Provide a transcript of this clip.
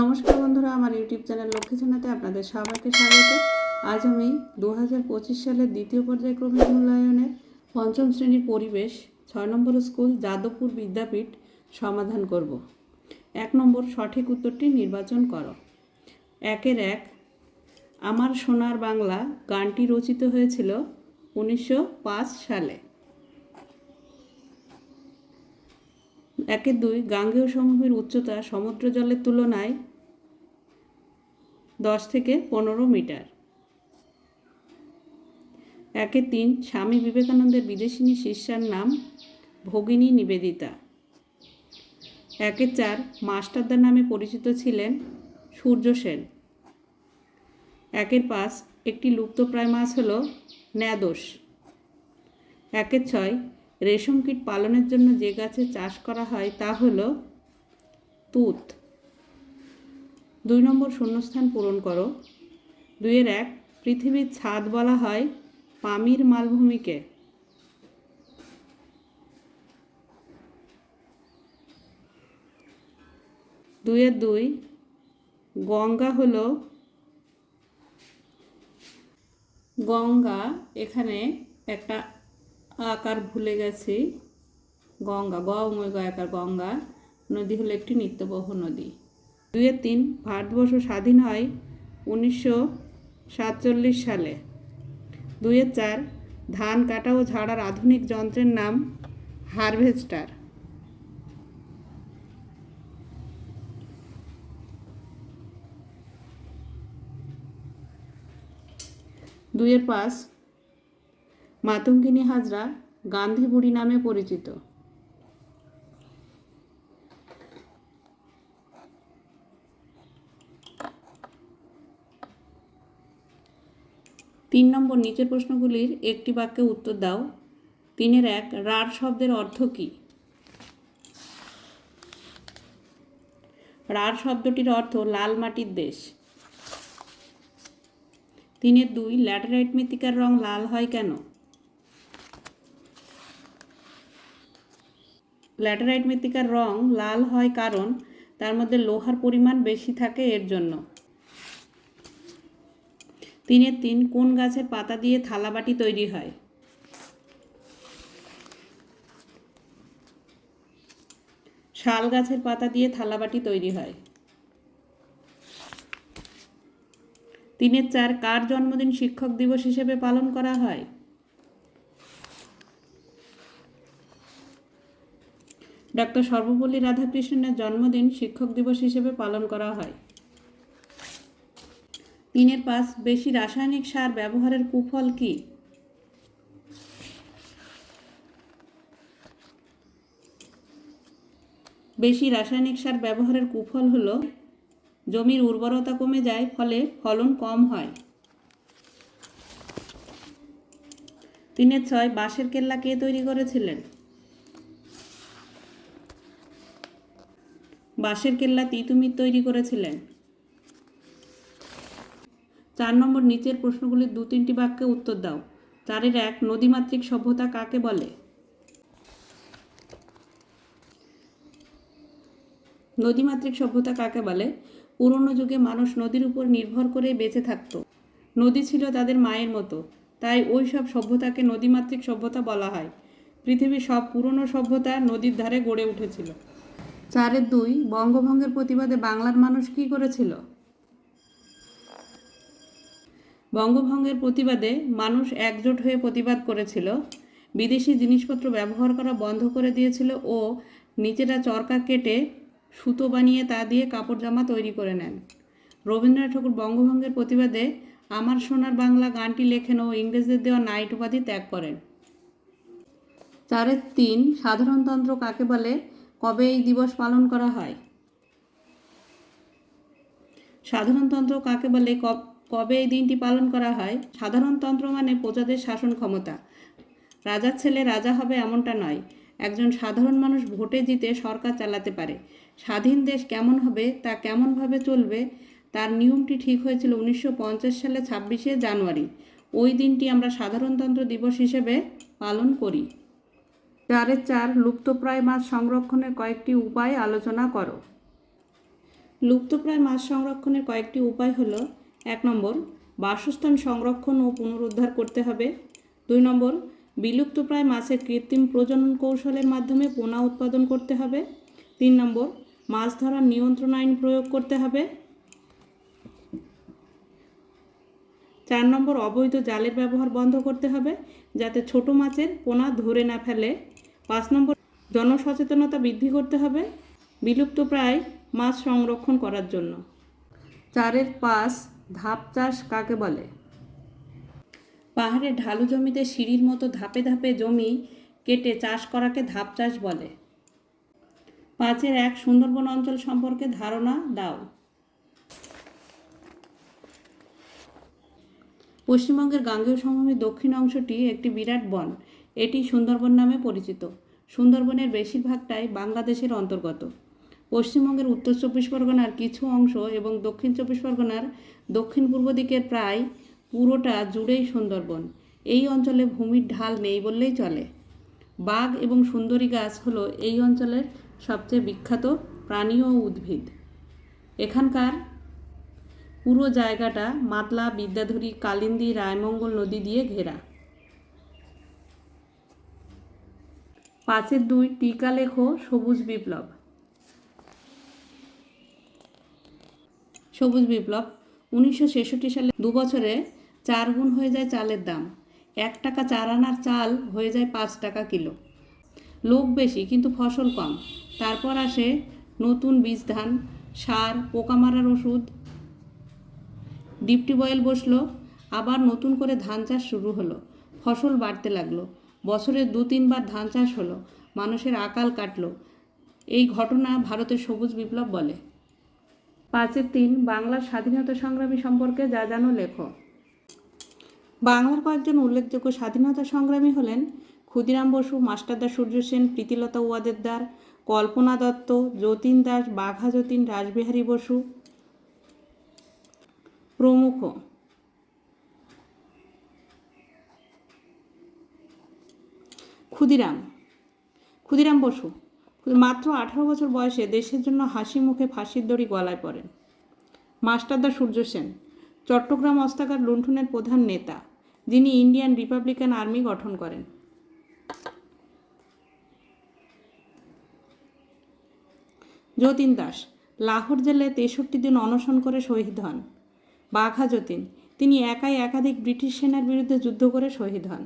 নমস্কার বন্ধুরা, আমার ইউটিউব চ্যানেল লক্ষ্মী জানাতে আপনাদের সবাইকে স্বাগত। আজ আমি দু হাজার পঁচিশ সালের দ্বিতীয় পর্যায়ক্রমিক মূল্যায়নের পঞ্চম শ্রেণির পরিবেশ ছয় নম্বর স্কুল যাদবপুর বিদ্যাপীঠ সমাধান করব। এক নম্বর সঠিক উত্তরটি নির্বাচন করো। একের এক, আমার সোনার বাংলা গানটি রচিত হয়েছিল উনিশশো পাঁচ সালে। একের দুই গাঙ্গেয় সমভূমির উচ্চতা সমুদ্র জলের তুলনায় দশ থেকে পনেরো মিটার। একে তিন স্বামী বিবেকানন্দের বিদেশিনী শিষ্যার নাম ভগিনী নিবেদিতা। একের চার মাস্টারদার নামে পরিচিত ছিলেন সূর্য সেন। একের পাঁচ একটি লুপ্তপ্রায় মাছ হল ন্যাদোষ একের ছয় রেশম কীট পালনের জন্য যে গাছের চাষ করা হয় তা হল তুত। দুই নম্বর শূন্যস্থান পূরণ করো। দুইয়ের এক, পৃথিবীর ছাদ বলা হয় পামির মালভূমিকে। দুইয়ের দুই, গঙ্গা হলো গঙ্গা, এখানে একটা আকার ভুলে গেছি। গঙ্গা গ উময় আকার গঙ্গা নদী হলো একটি নিত্যবহ নদী। দুইয়ের তিন ভারতবর্ষ স্বাধীন হয় উনিশশো সাতচল্লিশ সালে। দুইয়ের চার ধান কাটা ও ঝাড়ার আধুনিক যন্ত্রের নাম হারভেস্টার। দুইয়ের পাঁচ মাতঙ্গিনী হাজরা গান্ধী বুড়ি নামে পরিচিত। তিন নম্বর নিচের প্রশ্নগুলির একটি বাক্যে উত্তর দাও। তিনের এক, রার শব্দের অর্থ কী? রার শব্দটির অর্থ লাল মাটির দেশ। তিনের দুই, ল্যাটেরাইট মৃত্তিকার রং লাল হয় কেন? ল্যাটেরাইট মৃত্তিকার রং লাল হয় কারণ তার মধ্যে লোহার পরিমাণ বেশি থাকে এর জন্য। তিনের তিন কোন গাছের পাতা দিয়ে থালাবাটি তৈরি হয়? শাল গাছের পাতা দিয়ে থালাবাটি তৈরি হয়। তিনের চার কার জন্মদিন শিক্ষক দিবস হিসেবে পালন করা হয়? ডক্টর সর্বপল্লী রাধাকৃষ্ণনের জন্মদিন শিক্ষক দিবস হিসেবে পালন করা হয়। তিনের পাঁচ বেশি রাসায়নিক সার ব্যবহারের কুফল কি? বেশি রাসায়নিক সার ব্যবহারের কুফল হল, জমির উর্বরতা কমে যায় ফলে ফলন কম হয়। তিনের ছয়, বাঁশের কেল্লা কে তৈরি করেছিলেন? বাঁশের কেল্লা তিতুমির তৈরি করেছিলেন। চার নম্বর নিচের প্রশ্নগুলির দু তিনটি বাক্যে উত্তর দাও। চারের এক, নদীমাতৃক সভ্যতা কাকে বলে? নদীমাতৃক সভ্যতা কাকে বলে? পুরনো যুগে মানুষ নদীর উপর নির্ভর করে বেঁচে থাকতো। নদী ছিল তাদের মায়ের মতো। তাই ওই সব সভ্যতাকে নদীমাতৃক সভ্যতা বলা হয়। পৃথিবীর সব পুরনো সভ্যতা নদীর ধারে গড়ে উঠেছিল। চারের দুই বঙ্গভঙ্গের প্রতিবাদে বাংলার মানুষ কী করেছিল? বঙ্গভঙ্গের প্রতিবাদে মানুষ একজোট হয়ে প্রতিবাদ করেছিল। বিদেশি জিনিসপত্র ব্যবহার করা বন্ধ করে দিয়েছিল ও নিচেরা চরকা কেটে সুতো বানিয়ে তা দিয়ে কাপড় জামা তৈরি করে নেন। রবীন্দ্রনাথ ঠাকুর বঙ্গভঙ্গের প্রতিবাদে আমার সোনার বাংলা গানটি লেখেন ও ইংরেজদের দেওয়া নাইট উপাধি ত্যাগ করেন। চারের তিন সাধারণতন্ত্র কাকে বলে? কবে এই দিবস পালন করা হয়? সাধারণতন্ত্র কাকে বলে? কবে এই দিনটি পালন করা হয়? সাধারণতন্ত্র মানে প্রজাদের শাসন ক্ষমতা। রাজার ছেলে রাজা হবে এমনটা নয়। একজন সাধারণ মানুষ ভোটে জিতে সরকার চালাতে পারে। স্বাধীন দেশ কেমন হবে, তা কেমনভাবে চলবে, তার নিয়মটি ঠিক হয়েছিল উনিশশো পঞ্চাশ সালে ছাব্বিশে জানুয়ারি। ওই দিনটি আমরা সাধারণতন্ত্র দিবস হিসেবে পালন করি। চারের চার লুপ্তপ্রায় মাছ সংরক্ষণের কয়েকটি উপায় আলোচনা করো। লুপ্তপ্রায় মাছ সংরক্ষণের কয়েকটি উপায় হলো, এক নম্বর, বাসস্থান সংরক্ষণ ও পুনরুদ্ধার করতে হবে। দুই নম্বর, বিলুপ্তপ্রায় মাছের কৃত্রিম প্রজনন কৌশলের মাধ্যমে পোনা উৎপাদন করতে হবে। তিন নম্বর, মাছ ধরার নিয়ন্ত্রণ আইন প্রয়োগ করতে হবে। চার নম্বর, অবৈধ জালের ব্যবহার বন্ধ করতে হবে, যাতে ছোট মাছের পোনা ধরে না ফেলে। পাঁচ নম্বর জনসচেতনতা বৃদ্ধি করতে হবে বিলুপ্তপ্রায় মাছ সংরক্ষণ করার জন্য। চারের পাঁচ ধাপ চাষ কাকে বলে? পাহাড়ের ঢালু জমিতে সিঁড়ির মতো ধাপে ধাপে জমি কেটে চাষ করাকে ধাপ চাষ বলে। পাঁচের এক সুন্দরবন অঞ্চল সম্পর্কে ধারণা দাও। পশ্চিমবঙ্গের গাঙ্গেয় সমভূমির দক্ষিণ অংশটি একটি বিরাট বন। এটি সুন্দরবন নামে পরিচিত। সুন্দরবনের বেশিরভাগটাই বাংলাদেশের অন্তর্গত। পশ্চিমবঙ্গের উত্তর চব্বিশ পরগনার কিছু অংশ এবং দক্ষিণ চব্বিশ পরগনার দক্ষিণ পূর্ব দিকের প্রায় পুরোটা জুড়েই সুন্দরবন। এই অঞ্চলে ভূমির ঢাল নেই বললেই চলে। বাঘ এবং সুন্দরী গাছ হলো এই অঞ্চলের সবচেয়ে বিখ্যাত প্রাণী ও উদ্ভিদ। এখানকার পুরো জায়গাটা মাতলা, বিদ্যাধরী, কালিন্দী, রায়মঙ্গল নদী দিয়ে ঘেরা। পাঁচের দুই টিকা লেখো সবুজ বিপ্লব। সবুজ বিপ্লব, উনিশশো ছেষট্টি সালে দু বছরে চার গুণ হয়ে যায় চালের দাম। এক টাকা চার আনার চাল হয়ে যায় পাঁচ টাকা কিলো। লোক বেশি, কিন্তু ফসল কম। তারপর আসে নতুন বীজ ধান, সার পোকা মারার ওষুধ। ডিপটি বয়েল বসল, আবার নতুন করে ধান চাষ শুরু হলো। ফসল বাড়তে লাগল। বছরে দু তিনবার ধান চাষ হলো মানুষের আকাল কাটলো। এই ঘটনা ভারতের সবুজ বিপ্লব বলে। পাঁচের তিন বাংলার স্বাধীনতা সংগ্রামী সম্পর্কে যা জানো লেখো। বাংলার কয়েকজন উল্লেখযোগ্য স্বাধীনতা সংগ্রামী হলেন ক্ষুদিরাম বসু মাস্টারদা সূর্য সেন প্রীতিলতা ওয়াদেদার কল্পনা দত্ত যতীন দাস বাঘা যতীন রাসবিহারী বসু প্রমুখ। ক্ষুদিরাম। ক্ষুদিরাম বসু, মাত্র আঠারো বছর বয়সে দেশের জন্য হাসি মুখে ফাঁসির দড়ি গলায় পড়েন। মাস্টারদা সূর্য সেন, চট্টগ্রাম অস্তাকার লুণ্ঠনের প্রধান নেতা, যিনি ইন্ডিয়ান রিপাবলিকান আর্মি গঠন করেন। যতীন দাস, লাহোর জেলায় তেষট্টি দিন অনশন করে শহীদ হন। বাঘা যতীন, তিনি একাই একাধিক ব্রিটিশ সেনার বিরুদ্ধে যুদ্ধ করে শহীদ হন।